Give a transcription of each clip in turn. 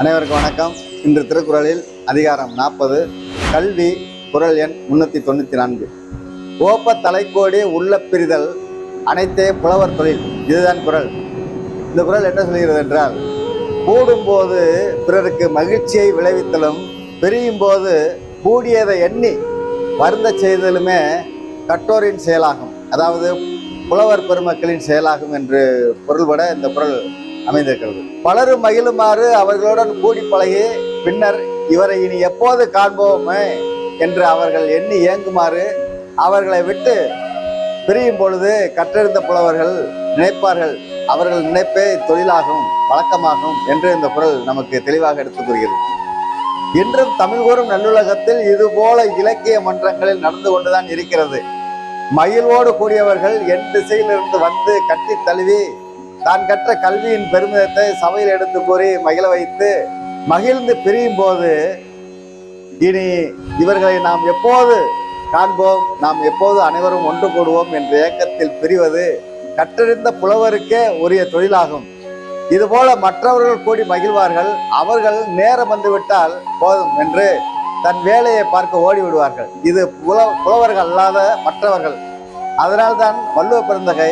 அனைவருக்கும் வணக்கம். இன்று திருக்குறளில் அதிகாரம் நாற்பது கல்வி குரல் எண் முன்னூத்தி தொண்ணூத்தி நான்கு. ஓப்ப தலைக்கோடி உள்ள பிரிதல் அனைத்தே புலவர் தொழில். இதுதான் குரல். இந்த குறள் என்ன சொல்கிறது என்றால் கூடும்போது பிறருக்கு மகிழ்ச்சியை விளைவித்தலும் பிரியும் போது கூடியதை எண்ணி வருந்த செய்தலுமே கட்டோரின் செயலாகும். அதாவது புலவர் பெருமக்களின் செயலாகும் என்று பொருள்பட இந்த குறள் அமைந்திருக்கிறது. பலரும் மகிழுமாறு அவர்களுடன் கூடி பழகி பின்னர் இவரை இனி எப்போது காண்போமே என்று அவர்கள் எண்ணி ஏங்குமாறு அவர்களை விட்டு பிரியும் பொழுது கற்றறிந்த புலவர்கள் நினைப்பார்கள். அவர்கள் நினைப்பே தொழிலாகும் வழக்கமாகும் என்று இந்த குரல் நமக்கு தெளிவாக எடுத்துக் கூறுகிறது. இன்றும் தமிழ் கூறும் நல்லுலகத்தில் இதுபோல இலக்கிய மன்றங்களில் நடந்து கொண்டுதான் இருக்கிறது. மகிழ்வோடு கூடியவர்கள் என் திசையிலிருந்து வந்து கட்டி தழுவி தான் கற்ற கல்வியின் பெருமிதத்தை சபையில் எடுத்து கூறி மகிழ வைத்து மகிழ்ந்து பிரியும் போது இனி இவர்களை நாம் எப்போது காண்போம்? நாம் எப்போது அனைவரும் ஒன்று கூடுவோம் என்ற ஏக்கத்தில் பிரிவது கற்றறிந்த புலவருக்கே உரிய தொழிலாகும். இதுபோல மற்றவர்கள் கூடி மகிழ்வார்கள். அவர்கள் நேரம் வந்துவிட்டால் போதும் என்று தன் வேலையை பார்க்க ஓடி விடுவார்கள் இது புல புலவர்கள் அல்லாத மற்றவர்கள். அதனால்தான் வள்ளுவ பெருந்தகை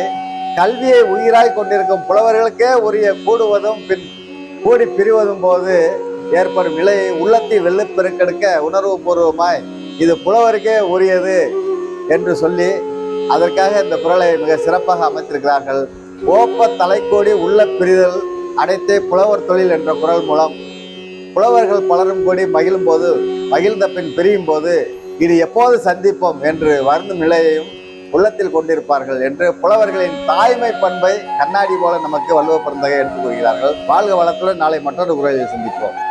கல்வியை உயிராய் கொண்டிருக்கும் புலவர்களுக்கே உரிய கூடுவதும் பின் கூடி பிரிவதும் போது ஏற்படும் நிலையை உள்ளத்தை வெள்ளப் பெருக்கெடுக்க உணர்வு பூர்வமாய் இது புலவருக்கே உரியது என்று சொல்லி அதற்காக இந்த குரலை மிக சிறப்பாக அமைத்திருக்கிறார்கள். ஓப்ப தலைக்கோடி உள்ள பிரிதல் அனைத்தே புலவர் தொழில் என்ற குரல் மூலம் புலவர்கள் பலரும் கூடி மகிழும் போது மகிழ்ந்த பின் பிரியும் போது இது எப்போது சந்திப்போம் என்று வருந்தும் நிலையையும் உள்ளத்தில் கொண்டிருப்பார்கள் என்று புலவர்களின் தாய்மை பண்பை கண்ணாடி போல நமக்கு வள்ளுவ பிறந்தகை எடுத்துக் கூறுகிறார்கள். வாழ்க வளத்துடன் நாளை மற்றொரு குரலில் சந்திப்போம்.